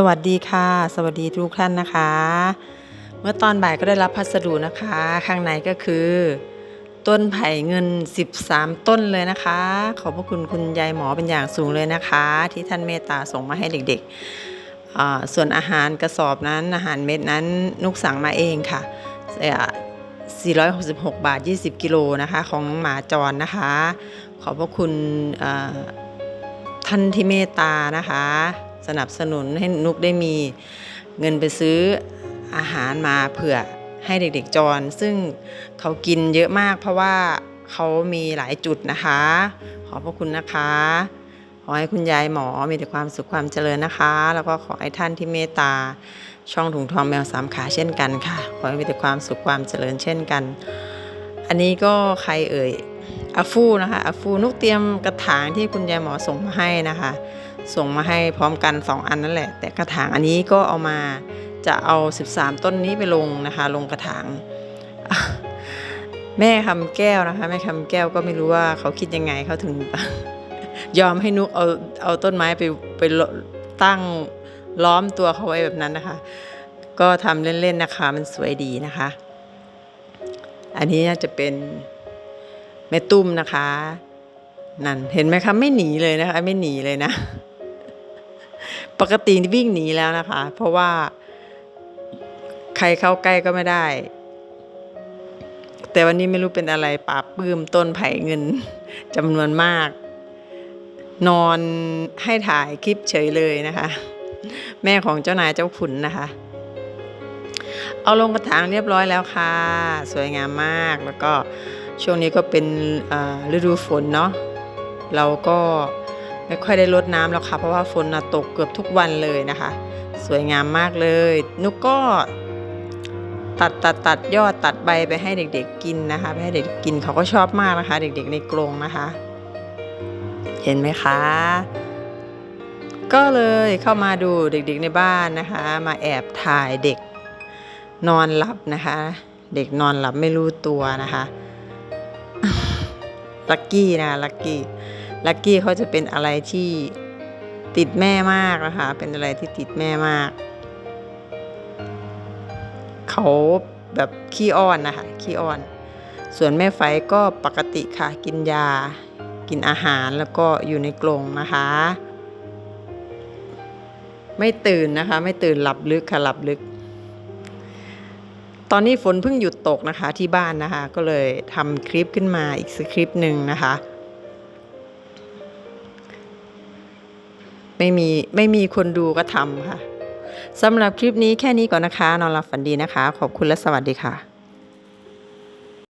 สวัสดีค่ะ สวัสดีทุกท่านนะคะ เมื่อตอนบ่ายก็ได้รับพัสดุนะคะ ข้างในก็คือ ต้นไผ่เงิน 13 ต้นเลยนะคะ ขอบพระคุณคุณยายหมอเป็นอย่างสูงเลยนะคะ ที่ท่านเมตตาส่งมาให้เด็กๆ ส่วนอาหารกระสอบนั้นอาหารเม็ดนั้นนุกสั่งมาเองค่ะเอ่อ466 บาท 20 กิโลนะคะของน้องหมาจรนะคะ ขอบพระคุณท่านที่เมตตานะคะ สนับสนุนให้นุกได้มีเงินไปซื้ออาหารมาเผื่อให้เด็กๆจร ซึ่งเขากินเยอะมากเพราะว่าเขามีหลายจุดนะคะ ขอบพระคุณนะคะ ขอให้คุณยายหมอมีแต่ความสุขความเจริญนะคะ แล้วก็ขอให้ท่านที่เมตตา ช่องถุงทองแมวสามขาเช่นกันค่ะ ขอให้มีแต่ความสุขความเจริญเช่นกัน อันนี้ก็ใครเอ่ยอาฟูนะคะอาฟูนุกเตรียมกระถางที่คุณยายหมอส่งมาให้นะคะ ส่งมาให้พร้อมกัน 2 อันนั่นแหละ แต่กระถางอันนี้ก็เอามาจะเอา 13 ต้นนี้ไปลงนะคะ ลงกระถาง แม่คำแก้วนะคะ แม่คำแก้วก็ไม่รู้ว่าเขาคิดยังไงเขาถึง ยอมให้นุกเอาเอาต้นไม้ไปไปตั้งล้อมตัวเขาไว้แบบนั้นนะคะ ก็ทำเล่นๆนะคะ มันสวยดีนะคะ อันนี้น่าจะเป็นแม่ตุ้มนะคะนั่นเห็นไหมคะไม่หนีเลยนะคะ ไม่หนีเลยนะ ปกติวิ่งหนีแล้วนะคะ เพราะว่าใครเข้าใกล้ก็ไม่ได้ แต่วันนี้ไม่รู้เป็นอะไรปราบปลื้มต้นไผ่เงินจำนวนมาก นอนให้ถ่ายคลิปเฉยเลยนะคะ แม่ของเจ้านายเจ้าขุนนะคะ เอาลงกระถางเรียบร้อยแล้วค่ะ สวยงามมากแล้วก็ช่วงนี้ก็เป็นฤดูฝนเนาะเราก็ ไม่ค่อยได้รดน้ำแล้วค่ะ เพราะว่าฝนตกเกือบทุกวันเลยนะคะ สวยงามมากเลย นุกก็ตัดตัดตัดยอดตัดใบไปให้เด็กๆกินนะคะไปให้เด็กๆกินเขาก็ชอบมากนะคะ เด็กๆในกรงนะคะ เห็นไหมคะ ก็เลยเข้ามาดูเด็กๆในบ้านนะคะ มาแอบถ่ายเด็กนอนหลับนะคะ เด็กนอนหลับไม่รู้ตัวนะคะลักกี้นะลักกี้ ลักกี้เขาจะเป็นอะไรที่ติดแม่มากนะคะ เป็นอะไรที่ติดแม่มาก เขาแบบขี้อ้อนนะคะขี้อ้อน ส่วนแม่ไฟก็ปกติค่ะ กินยา กินอาหารแล้วก็อยู่ในกรงนะคะ ไม่ตื่นนะคะ ไม่ตื่นหลับลึกค่ะหลับลึก ตอนนี้ฝนเพิ่งหยุดตกนะคะที่บ้านนะคะ ก็เลยทำคลิปขึ้นมาอีกสคริปหนึ่งนะคะ ไม่มีไม่มีคนดูก็ทำค่ะสำหรับคลิปนี้แค่นี้ก่อนนะคะ นอนหลับฝันดีนะคะ ขอบคุณและสวัสดีค่ะ